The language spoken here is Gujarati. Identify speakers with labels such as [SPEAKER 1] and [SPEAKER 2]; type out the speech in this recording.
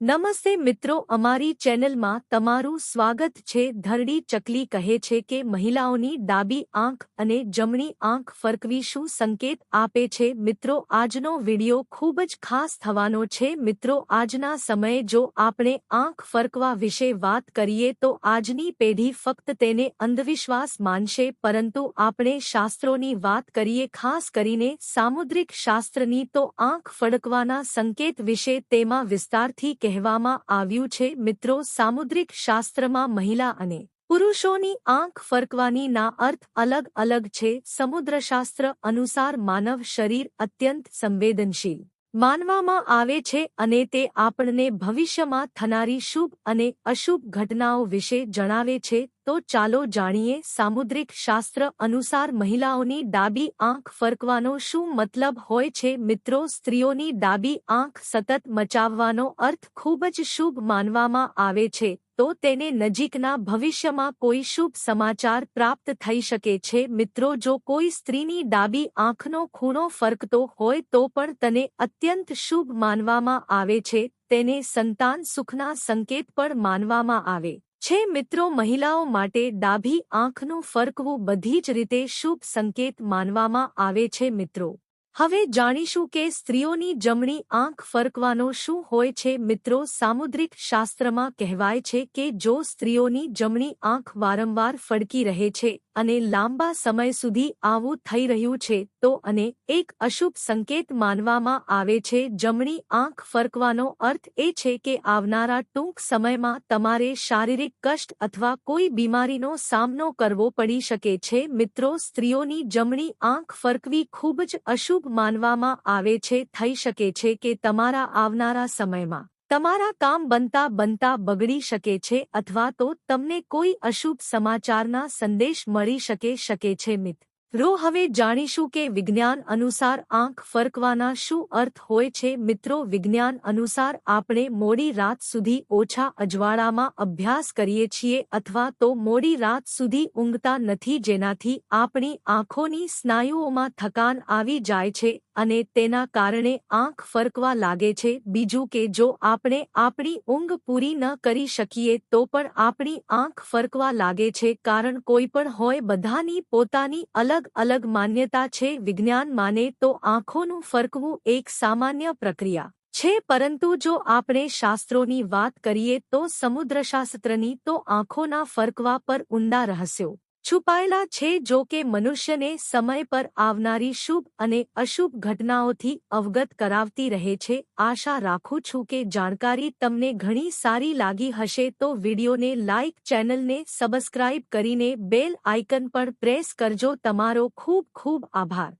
[SPEAKER 1] નમસ્તે મિત્રો, અમારી ચેનલમાં તમારું સ્વાગત છે. ધરડી ચકલી કહે છે કે મહિલાઓની ડાબી આંખ અને જમણી આંખ ફરકવી શું સંકેત આપે છે? મિત્રો, આજનો વિડિયો ખૂબ જ ખાસ થવાનો છે. મિત્રો, આજના સમયે જો આપણે આંખ ફરકવા વિશે વાત કરીએ તો આજની પેઢી ફક્ત તેને અંધવિશ્વાસ માનશે, પરંતુ આપણે શાસ્ત્રોની વાત કરીએ, ખાસ કરીને સામુદ્રિક શાસ્ત્રની, તો આંખ ફડકવાના સંકેત વિશે તેમાં વિસ્તારથી કહેવામાં આવ્યું છે, મિત્રો, સામુદ્રિક શાસ્ત્રમાં મહિલા અને પુરુષોની આંખ ફરકવાની ના અર્થ અલગ અલગ છે. સમુદ્રશાસ્ત્ર અનુસાર માનવ શરીર અત્યંત સંવેદનશીલ માનવામાં આવે છે અને તે આપણને ભવિષ્યમાં થનારી શુભ અને અશુભ ઘટનાઓ વિશે જણાવે છે, તો ચાલો જાણીએ સામુદ્રિક શાસ્ત્ર અનુસાર મહિલાઓની ડાબી આંખ ફરકવાનો શું મતલબ હોય છે? મિત્રો, સ્ત્રીઓની ડાબી આંખ સતત મચાવવાનો અર્થ ખૂબ જ શુભ માનવામાં આવે છે. તો તેને નજીકના ભવિષ્યમાં કોઈ શુભ સમાચાર પ્રાપ્ત થઈ શકે છે. મિત્રો, જો કોઈ સ્ત્રીની ડાબી આંખનો ખૂણો ફરકતો હોય તો પણ તને અત્યંત શુભ માનવામાં આવે છે. તેને સંતાન સુખના સંકેત પણ માનવામાં આવે છે. મિત્રો, મહિલાઓ માટે ડાભી આંખનું ફરકવું બધી જ રીતે શુભ સંકેત માનવામાં આવે છે. મિત્રો હવે જાણીશું કે સ્ત્રીઓની જમણી આંખ ફરકવાનો શું હોય છે. મિત્રો, સામુદ્રિક શાસ્ત્રમાં કહેવાય છે કે જો સ્ત્રીઓની જમણી આંખ વારંવાર ફડકી રહે છે અને લાંબા સમય સુધી આવું થઈ રહ્યું છે, તો અને એક અશુભ સંકેત માનવામાં આવે છે. જમણી આંખ ફરકવાનો અર્થ એ છે કે આવનારા ટૂંક સમયમાં તમારે શારીરિક કષ્ટ અથવા કોઈ બીમારીનો સામનો કરવો પડી શકે છે. મિત્રો, સ્ત્રીઓની જમણી આંખ ફરકવી ખૂબ જ અશુભ માનવામાં આવે છે, થઈ શકે છે કે તમારા આવનારા સમયમાં તમારા કામ બનતા બનતા બગડી શકે છે અથવા તો તમને કોઈ અશુભ સમાચારના સંદેશ મળી શકે શકે છે મિત. રો હવે જાણીશું કે વિજ્ઞાન અનુસાર આંખ ફરકવાના શું અર્થ હોય છે? મિત્રો, વિજ્ઞાન અનુસાર આપણે મોડી રાત સુધી ઓછા અજવાળામાં અભ્યાસ કરીએ છીએ અથવા તો મોડી રાત સુધી ઊંઘતા નથી જેનાથી આપણી આંખોની સ્નાયુઓમાં થકાન આવી જાય છે અને તેના કારણે આંખ ફરકવા લાગે છે. બીજું કે જો આપણે આપણી ઊંઘ પૂરી ન કરી શકીએ તો પણ આપણી આંખ ફરકવા લાગે છે. કારણ કોઈ પણ હોય બધાની પોતાની અલગ અલગ માન્યતા છે, વિજ્ઞાન માને તો આંખોનું ફરકવું એક સામાન્ય પ્રક્રિયા છે, પરંતુ જો આપણે શાસ્ત્રોની વાત કરીએ તો સમુદ્રશાસ્ત્રની તો આંખોના ફરકવા પર ઊંડા રહસ્યો છુપાયેલા છે જો કે મનુષ્યને સમય પર આવનારી શુભ અને અશુભ ઘટનાઓથી અવગત કરાવતી રહે છે. આશા રાખું છું કે જાણકારી તમને ઘણી સારી લાગી હશે તો વિડીયોને લાઇક ચેનલને સબસ્ક્રાઇબ કરીને બેલ આઇકન પર પ્રેસ કરજો. તમારો ખૂબ ખૂબ આભાર.